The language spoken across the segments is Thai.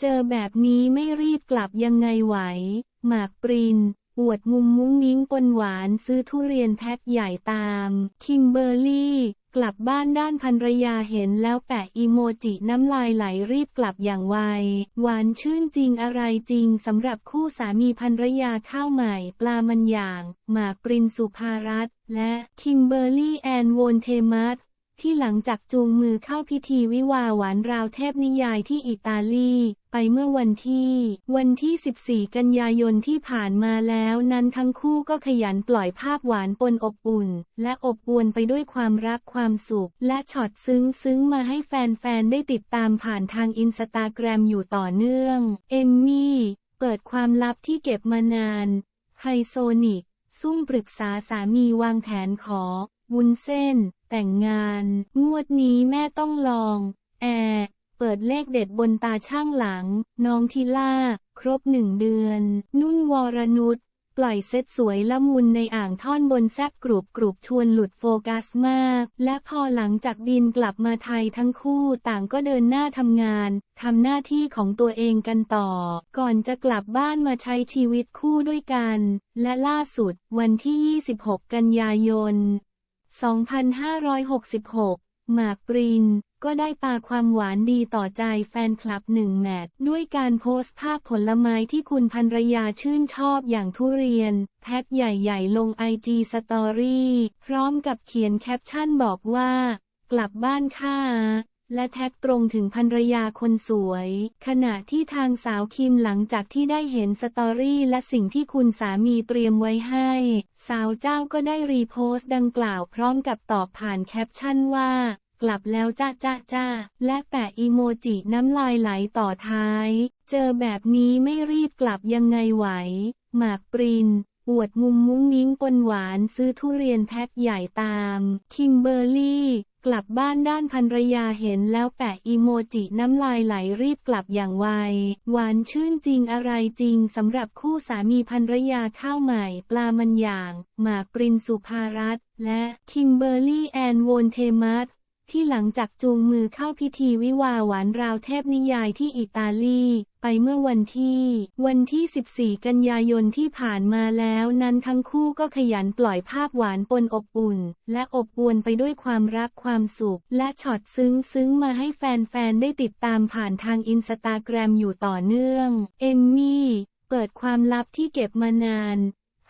เจอแบบนี้ไม่รีบกลับยังไงไหว หมากปริน อวดมุมมุ้งมิ้งปนหวานซื้อทุเรียนแพ็คใหญ่ตาม คิมเบอร์รี่ กลับบ้านด้านภรรยาเห็นแล้วแปะอีโมจิน้ำลายไหลรีบกลับอย่างไว หวานชื่นจริงอะไรจริงสำหรับคู่สามีภรรยาข้าวใหม่ปลามันอย่าง หมากปรินสุภารัตและคิมเบอร์รี่แอนโวนเทมัส ที่หลังจากจูงมือเข้าพิธีวิวาหวานราวเทพนิยายที่อิตาลี ไปเมื่อวันที่ วันที่ 14 กันยายนที่ผ่านมาแล้วนั้นทั้งคู่ก็ขยันปล่อยภาพหวานปนอบอุ่น และอบอวลไปด้วยความรักความสุข และช็อตซึ้งซึ้งมาให้แฟนๆ ได้ติดตามผ่านทางอินสตาแกรมอยู่ต่อเนื่อง เอมมี่ เปิดความลับที่เก็บมานาน ไฮโซนิกซุ่มปรึกษาสามีวางแผนขอ วุ้นเส้น แต่งงาน งวดนี้แม่ต้องลอง แอร์เปิดเลขเด็ดบนตาช่างหลัง น้องทิล่า ครบหนึ่งเดือน นุ่นวรนุชปล่อยเซตสวยละมุนในอ่างท่อนบนแซบกรุบกรุบชวนหลุดโฟกัสมาก และพอหลังจากบินกลับมาไทยทั้งคู่ต่างก็เดินหน้าทำงานทำหน้าที่ของตัวเองกันต่อ ก่อนจะกลับบ้านมาใช้ชีวิตคู่ด้วยกัน และล่าสุดวันที่ 26 กันยายน 2566 หมากปริน ก็ได้ปาความหวานดีต่อใจแฟนคลับหนึ่งแมตช์ด้วยการโพสต์ภาพผลไม้ที่คุณภรรยาชื่นชอบอย่างทุเรียน แพ็คใหญ่ๆ ลงไอจีสตอรี่พร้อมกับเขียนแคปชั่นบอกว่า กลับบ้านค่ะ และแท็กตรงถึงภรรยาคนสวย ขณะที่ทางสาวคิมหลังจากที่ได้เห็นสตอรี่และสิ่งที่คุณสามีเตรียมไว้ให้ สาวเจ้าก็ได้รีโพสต์ดังกล่าวพร้อมกับตอบผ่านแคปชั่นว่า กลับแล้วจ้าจ้าจ้าและแปะอีโมจิน้ำลายไหลต่อท้าย เจอแบบนี้ไม่รีบกลับยังไงไหว หมากปรินอวดมุมมุ้งมิ้งปนหวานซื้อทุเรียนแพ็คใหญ่ตาม คิมเบอร์รี่ กลับบ้านด้านภรรยาเห็นแล้วแปะอีโมจิน้ำลายไหลรีบกลับอย่างไว หวานชื่นจริงอะไรจริงสำหรับคู่สามีภรรยาข้าวใหม่ปลามันอย่าง หมากปรินสุภารัตน์และคิมเบอร์รี่แอนโวนเทมัส ที่หลังจากจูงมือเข้าพิธีวิวาหวานราวเทพนิยายที่อิตาลี ไปเมื่อวันที่ วันที่ 14 กันยายนที่ผ่านมาแล้วนั้นทั้งคู่ก็ขยันปล่อยภาพหวานปนอบอุ่น และอบอวลไปด้วยความรักความสุข และช็อตซึ้งซึ้งมาให้แฟนๆ ได้ติดตามผ่านทางอินสตาแกรมอยู่ต่อเนื่อง เอมมี่ เปิดความลับที่เก็บมานาน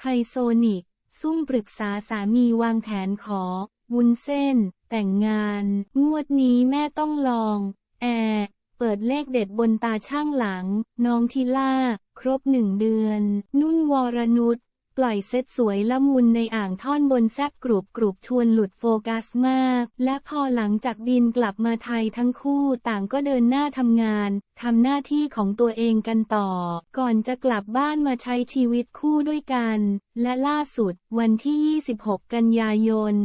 ไฮโซนิก ซุ่มปรึกษาสามีวางแผนขอวุ้นเส้น แต่งงาน งวดนี้แม่ต้องลอง แอร์เปิดเลขเด็ดบนตาช่างหลัง น้องทิล่า ครบหนึ่งเดือน นุ่นวรนุชปล่อยเซตสวยละมุนในอ่างท่อนบนแซบกรุบกรุบชวนหลุดโฟกัสมาก และพอหลังจากบินกลับมาไทยทั้งคู่ต่างก็เดินหน้าทำงานทำหน้าที่ของตัวเองกันต่อ ก่อนจะกลับบ้านมาใช้ชีวิตคู่ด้วยกัน และล่าสุดวันที่ 26 กันยายน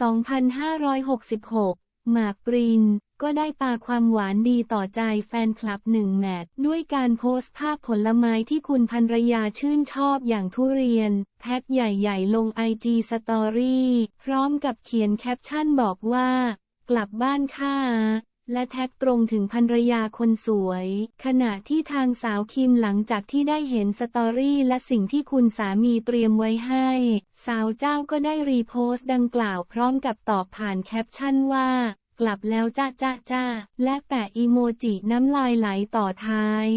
2566 หมากปริน ก็ได้ปาความหวานดีต่อใจแฟนคลับหนึ่งแมตช์ด้วยการโพสต์ภาพผลไม้ที่คุณภรรยาชื่นชอบอย่างทุเรียน แพ็คใหญ่ๆ ลงไอจีสตอรี่พร้อมกับเขียนแคปชั่นบอกว่า กลับบ้านค่ะ และแท็กตรงถึงภรรยาคนสวย ขณะที่ทางสาวคิมหลังจากที่ได้เห็นสตอรี่และสิ่งที่คุณสามีเตรียมไว้ให้ สาวเจ้าก็ได้รีโพสต์ดังกล่าวพร้อมกับตอบผ่านแคปชั่นว่า กลับแล้วจ้าจ้าจ้าและแปะอีโมจิน้ำลายไหลต่อท้าย